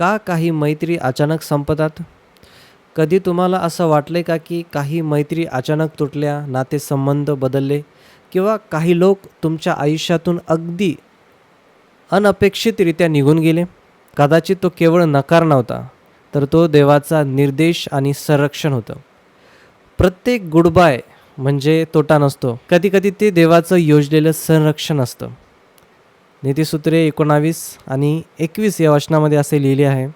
का काही मैत्री अचानक संपतात? कधी तुम्हाला असं वाटलं का की काही मैत्री अचानक तुटल्या नातेसंबंध बदलले किंवा काही लोक तुमच्या आयुष्यातून अगदी अनपेक्षितरित्या निघून गेले? कदाचित तो केवळ नकार नव्हता तर तो देवाचा निर्देश आणि संरक्षण होतं. प्रत्येक गुड बाय म्हणजे तोटा नसतो. कधीकधी ते देवाचं योजलेलं संरक्षण असतं. नीतिसूत्रे एकोणावीस आणि एकवीस या वचनामध्ये असे लिहिले आहे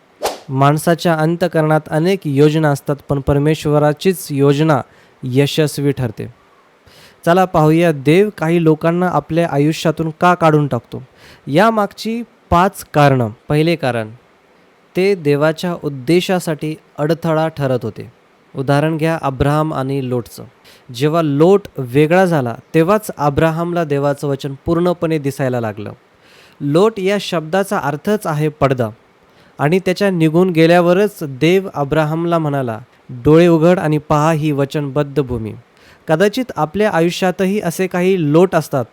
माणसाच्या अंतकरणात अनेक योजना असतात पण परमेश्वराचीच योजना यशस्वी ठरते. चला पाहूया देव काही लोकांना आपल्या आयुष्यातून का काढून टाकतो? यामागची पाच कारणं. पहिले कारण ते देवाच्या उद्देशासाठी अडथळा ठरत होते. उदाहरण घ्या अब्राहम आणि लोटचं. जेव्हा लोट वेगळा झाला तेव्हाच अब्राहमला देवाचं वचन पूर्णपणे दिसायला लागलं. लोट या शब्दाचा अर्थच आहे पडदा. आणि त्याच्या निघून गेल्यावरच देव अब्राहमला म्हणाला डोळे उघड आणि पहा ही वचनबद्ध भूमी. कदाचित आपल्या आयुष्यातही असे काही लोट असतात.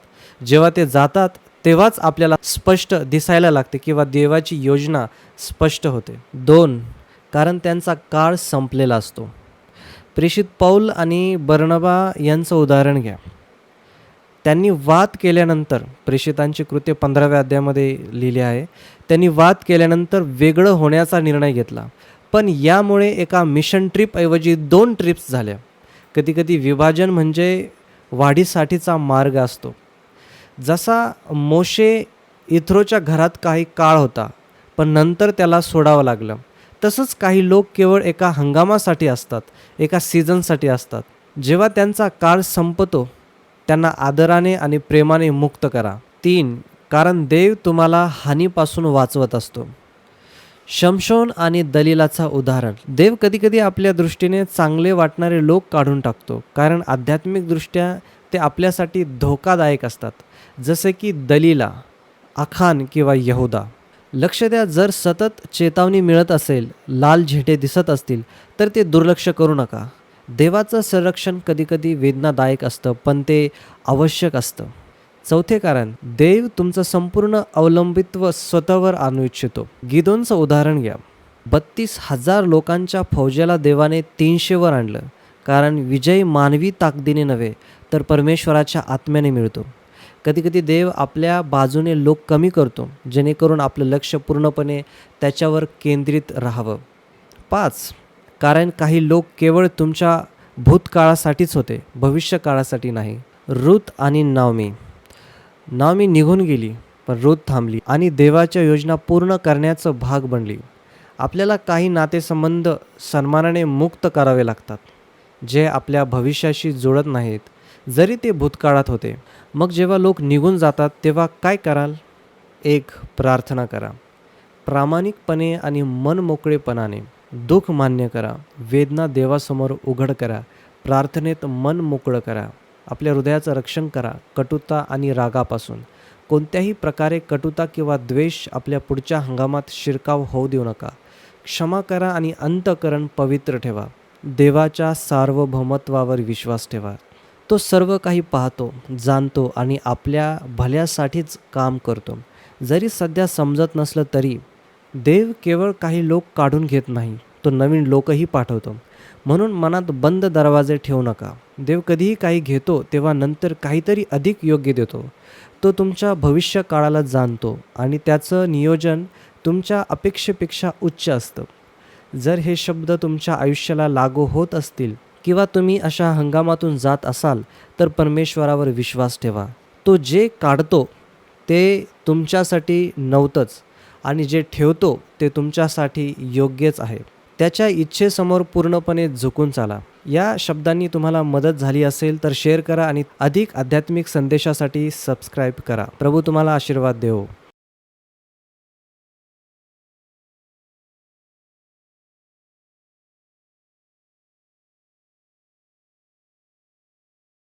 जेव्हा ते जातात तेव्हाच आपल्याला स्पष्ट दिसायला लागते किंवा देवाची योजना स्पष्ट होते. दोन कारण त्यांचा काळ संपलेला असतो. प्रेषित पौल आणि बर्णबा यांचं उदाहरण घ्या. त्यांनी वाद केल्यानंतर प्रेषितांची कृत्य पंधराव्या अध्यायामध्ये लिहिले आहे त्यांनी वाद केल्यानंतर वेगळं होण्याचा निर्णय घेतला. पण यामुळे एका मिशन ट्रिपऐवजी दोन ट्रिप्स झाल्या. कधीकधी विभाजन म्हणजे वाढीसाठीचा मार्ग असतो. जसा मोशे इथ्रोच्या घरात काही काळ होता पण नंतर त्याला सोडावं लागलं. तसंच काही लोक केवळ एका हंगामासाठी असतात एका सीझनसाठी असतात. जेव्हा त्यांचा काळ संपतो त्यांना आदराने आणि प्रेमाने मुक्त करा. तीन कारण देव तुम्हाला हानीपासून वाचवत असतो. शमशोन आणि दलिलाचा उदाहरण. देव कधीकधी आपल्या दृष्टीने चांगले वाटणारे लोक काढून टाकतो कारण आध्यात्मिकदृष्ट्या ते आपल्यासाठी धोकादायक असतात. जसे की दलिला अखान किंवा यहुदा. लक्ष द्या जर सतत चेतावणी मिळत असेल लाल झेटे दिसत असतील तर ते दुर्लक्ष करू नका. देवाचं संरक्षण कधीकधी वेदनादायक असतं पण ते आवश्यक असतं. चौथे कारण देव तुमचं संपूर्ण अवलंबित्व स्वतःवर आणू इच्छितो. गिदोनचं उदाहरण घ्या. बत्तीस हजार लोकांच्या फौजेला देवाने तीनशेवर आणलं. कारण विजय मानवी ताकदीने नव्हे तर परमेश्वराच्या आत्म्याने मिळतो. कधीकधी देव आपल्या बाजूने लोक कमी करतो जेणेकरून आपलं लक्ष पूर्णपणे त्याच्यावर केंद्रित राहावं. पाच कारण काही लोक केवळ तुमच्या भूतकाळासाठीच होते भविष्यकाळासाठी नाही. रुत आणि नावमी. नावमी निघून गेली पण रुत थांबली आणि देवाच्या योजना पूर्ण करण्याचं भाग बनली. आपल्याला काही नातेसंबंध सन्मानाने मुक्त करावे लागतात जे आपल्या भविष्याशी जुळत नाहीत जरी ते भूतकाळात होते. मग जेव्हा लोक निघून जातात तेव्हा काय कराल? एक प्रार्थना करा. प्रामाणिकपणे आणि मनमोकळेपणाने. दुःख मान्य करा वेदना देवासमोर उघड करा प्रार्थनेत मन मोकळं करा आपल्या हृदयाचं रक्षण करा कटुता आणि रागापासून. कोणत्याही प्रकारे कटुता किंवा द्वेष आपल्या पुढच्या हंगामात शिरकाव होऊ देऊ नका. क्षमा करा आणि अंतकरण पवित्र ठेवा. देवाच्या सार्वभौमत्वावर विश्वास ठेवा. तो सर्व काही पाहतो जाणतो आणि आपल्या भल्यासाठीच काम करतो. जरी सध्या समजत नसलं तरी देव केवळ काही लोक काढून घेत नाही तो नवीन लोकही पाठवतो. म्हणून मनात बंद दरवाजे ठेवू नका. देव कधीही काही घेतो तेव्हा नंतर काहीतरी अधिक योग्य देतो. तो तुमच्या भविष्य काळाला जाणतो आणि त्याचं नियोजन तुमच्या अपेक्षेपेक्षा उच्च असतं. जर हे शब्द तुमच्या आयुष्याला लागू होत असतील किंवा तुम्ही अशा हंगामातून जात असाल तर परमेश्वरावर विश्वास ठेवा. तो जे काढतो ते तुमच्यासाठी नव्हतंच. आणि जे ठेवतो ते तुमच्यासाठी योग्यच आहे. त्याच्या इच्छेसमोर पूर्णपणे झुकून चाला. या शब्दांनी तुम्हाला मदत झाली असेल तर शेअर करा आणि अधिक आध्यात्मिक संदेशासाठी सबस्क्राईब करा. प्रभू तुम्हाला आशीर्वाद देवो.